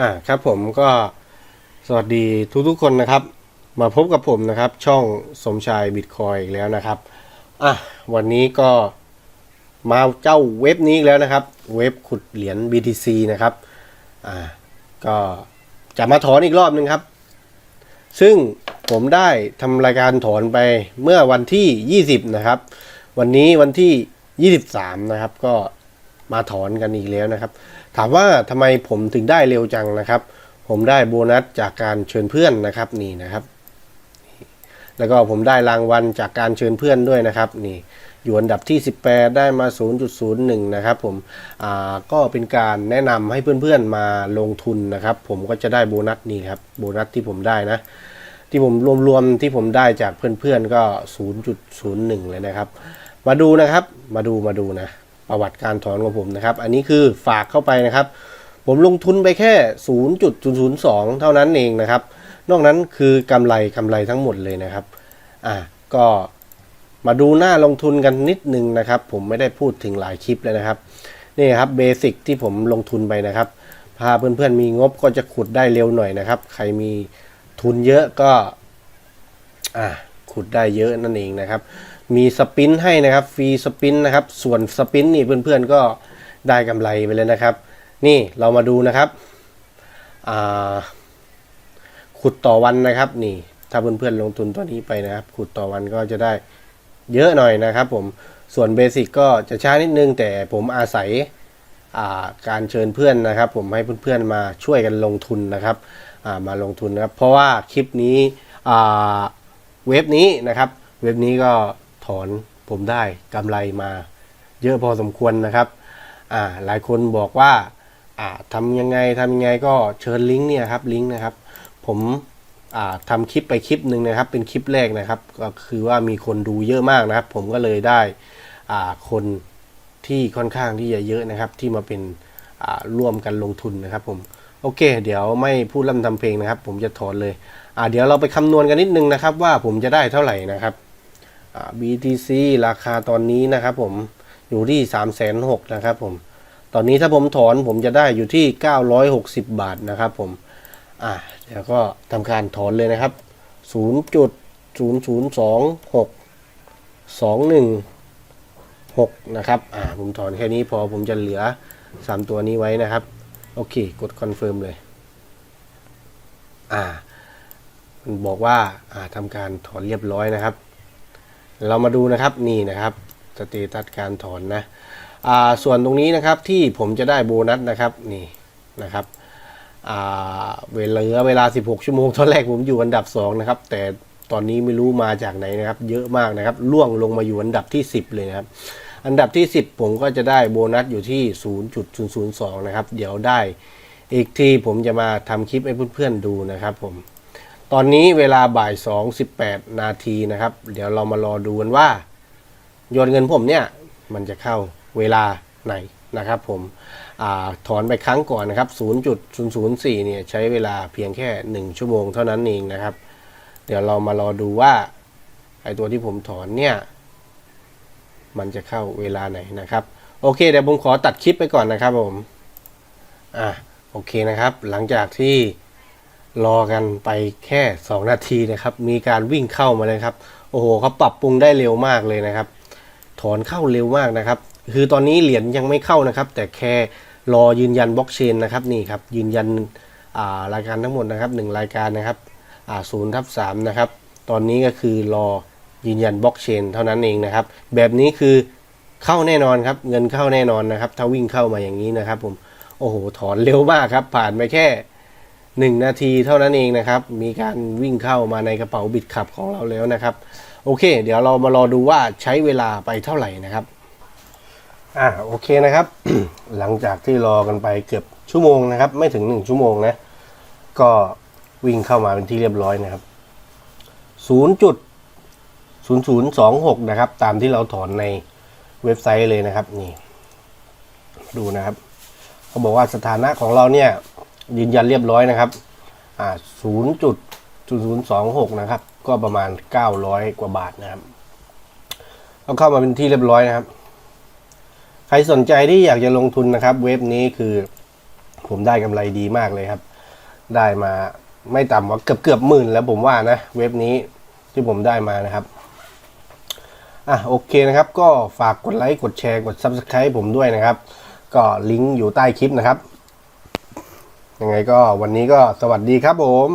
อ่าครับผมก็สวัสดีทุกๆคนนะครับ มาพบกับผมนะครับ ช่องสมชายบิตคอยอีกแล้วนะครับอะวันนี้ก็มาเจ้าเว็บนี้อีกแล้วนะครับ เว็บขุดเหรียญ BTC นะครับอ่าก็จะมาถอนอีกรอบหนึ่งครับ ซึ่งผมได้ทำรายการถอนไปเมื่อวันที่ 20 นะครับ วันนี้วันที่ 23 นะครับ ก็มาถอนกันอีกแล้วนะครับามว่าทำไมผมถึงได้เร็วจังนะครับ ผมได้โบนัสจากการเชิญเพื่อนนะครับนี่นะครับ แล้วก็ผมได้รางวัลจากการเชิญเพื่อนด้วยนะครับนี่อยู่อันดับที่ 18 ได้มา 0.01 นะครับผมอ่าก็เป็นการแนะนำให้เพื่อนๆมาลงทุนนะครับ ผมก็จะได้โบนัสนี่ครับโบนัสที่ผมได้นะ ที่ผมรวมๆที่ผมได้จากเพื่อนๆก็ 0.01 เลยนะครับ มาดูนะครับมาดูมาดูนะ ประวัติการถอนของผมนะครับ อันนี้คือฝากเข้าไปนะครับ ผมลงทุนไปแค่ 0.002 เท่านั้นเองนะครับ นอกนั้นคือกำไรกำไรทั้งหมดเลยนะครับ อะก็มาดูหน้าลงทุนกันนิดนึงนะครับ ผมไม่ได้พูดถึงหลายคลิปเลยนะครับนี่ครับเบสิกที่ผมลงทุนไปนะครับพาเพื่อนๆมีงบก็จะขุดได้เร็วหน่อยนะครับ ใครมีทุนเยอะก็อ่าขุดได้เยอะนั่นเองนะครับ มีสปินให้นะครับฟรีสปินนะครับ ส่วนสปินนี่เพื่อนๆก็ได้กำไรไปเลยนะครับ นี่เรามาดูนะครับขุดต่อวันนะครับ นี่ ถ้าเพื่อนๆลงทุนตัวนี้ไปนะครับ ขุดต่อวันก็จะได้เยอะหน่อยนะครับ ผมส่วนเบสิกก็จะช้านิดนึง แต่ผมอาศัยาการเชิญเพื่อนนะครับ ผมให้เพื่อนๆมาช่วยกันลงทุนนะครับามาลงทุนนะครับ เพราะว่าคลิปนี้เว็บนี้นะครับ เว็บนี้ก็ ถอนผมได้กำไรมา เยอะพอสมควรนะครับอ่าหลายคนบอกว่าอ่าทำยังไงทำยังไงก็เชิญลิงก์เนี่ยครับลิงก์นะครับ ผมอ่าทำคลิปไปคลิปหนึ่งนะครับ เป็นคลิปแรกนะครับ ก็คือว่ามีคนดูเยอะมากนะครับ ผมก็เลยได้อ่าคนที่ค่อนข้างที่จะเยอะนะครับ ที่มาเป็นอ่าร่วมกันลงทุนนะครับ ผมโอเค เดี๋ยวไม่พูดล่ำทำเพลงนะครับ ผมจะถอนเลยอ่าเดี๋ยวเราไปคำนวณกันนิดนึงนะครับ ว่าผมจะได้เท่าไหร่นะครับ BTC ราคาตอนนี้นะครับผมอยู่ที่3ามแสนหนะครับผมตอนนี้ถ้าผมถอนผมจะได้อยู่ที่ 960 บาทนะครับผมอ่าเดี๋ยวก็ทำการถอนเลยนะครับ 0.0026 21หกนะครับอ่าผมถอนแค่นี้พอผมจะเหลือสามตัวนี้ไว้นะครับ โอเค กดคอนเฟิร์มเลยอ่ามันบอกว่าอ่าทำการถอนเรียบร้อยนะครับ เรามาดูนะครับนี่นะครับสเตตัสการถอนนะอ่าส่วนตรงนี้นะครับที่ผมจะได้โบนัสนะครับนี่นะครับอ่าเวลาเหลือเวลา 16 ชั่วโมงตอนแรกผมอยู่อันดับ 2 นะครับ แต่ตอนนี้ไม่รู้มาจากไหนนะครับ เยอะมากนะครับล่วงลงมาอยู่อันดับที่ 10 เลยนะครับ อันดับที่ 10 ผมก็จะได้โบนัสอยู่ที่ 0.002 นะครับ เดี๋ยวได้อีกทีผมจะมาทำคลิปให้เพื่อนๆดูนะครับผม ตอนนี้เวลาบ่าย2.18นาทีนะครับ เดี๋ยวเรามารอดูกันว่าโยนเงินผมเนี่ยมันจะเข้าเวลาไหนนะครับผมอถอนไปครั้งก่อนนะครับ 0.004 เนี่ยใช้เวลาเพียงแค่ 1 ชั่วโมงเท่านั้นเองนะครับ เดี๋ยวเรามารอดูว่าไอตัวที่ผมถอนเนี่ย มันจะเข้าเวลาไหนนะครับ โอเคเดี๋ยวผมขอตัดคลิปไปก่อนนะครับผม อะโอเคนะครับ หลังจากที่ รอกันไปแค่ 2 นาทีนะครับ มีการวิ่งเข้ามาเลยครับ โอ้โหเขาปรับปรุงได้เร็วมากเลยนะครับ ถอนเข้าเร็วมากนะครับ คือตอนนี้เหรียญยังไม่เข้านะครับ แต่แค่รอยืนยันบล็อกเชนนะครับนี่ครับ ยืนยันารายการทั้งหมดนะครับหนึ่งรายการนะครับศูนย์ทับสามนะครับ ตอนนี้ก็คือรอยืนยันบล็อกเชนเท่านั้นเองนะครับ แบบนี้คือเข้าแน่นอนครับ เงินเข้าแน่นอนนะครับ ถ้าวิ่งเข้ามาอย่างนี้นะครับผม โอ้โห ถอนเร็วมากครับ ผ่านไปแค่ หนึ่งนาทีเท่านั้นเองนะครับ มีการวิ่งเข้ามาในกระเป๋าบิดขับของเราแล้วนะครับ โอเค เดี๋ยวเรามารอดูว่าใช้เวลาไปเท่าไหร่นะครับอ่าโอเคนะครับ หลังจากที่รอกันไปเกือบชั่วโมงนะครับ ไม่ถึงหนึ่งชั่วโมงนะ ก็วิ่งเข้ามาเป็นที่เรียบร้อยนะครับศูนย์จุดศูนย์ศูนย์สองหกนะครับ ตามที่เราถอนในเว็บไซต์เลยนะครับนี่ ดูนะครับ เขาบอกว่าสถานะของเราเนี่ย ยืนยันเรียบร้อยนะครับอ่าศูนย์นะครับ ก็ประมาณ900กว่าบาทนะครับก็เข้ามาเป็นที่เรียบร้อยนะครับ ใครสนใจที่อยากจะลงทุนนะครับ เว็บนี้คือผมได้กำไรดีมากเลยครับ ได้มาไม่ต่ำกว่าเกือบเกือบหมื่นแล้วผมว่านะ เว็บนี้ที่ผมได้มานะครับอะโอเคนะครับ ก็ฝากกดไลค์กดแชร์กด Subscribe ผมด้วยนะครับ ก็ลิงก์อยู่ใต้คลิปนะครับ ยังไงก็วันนี้ก็สวัสดีครับผม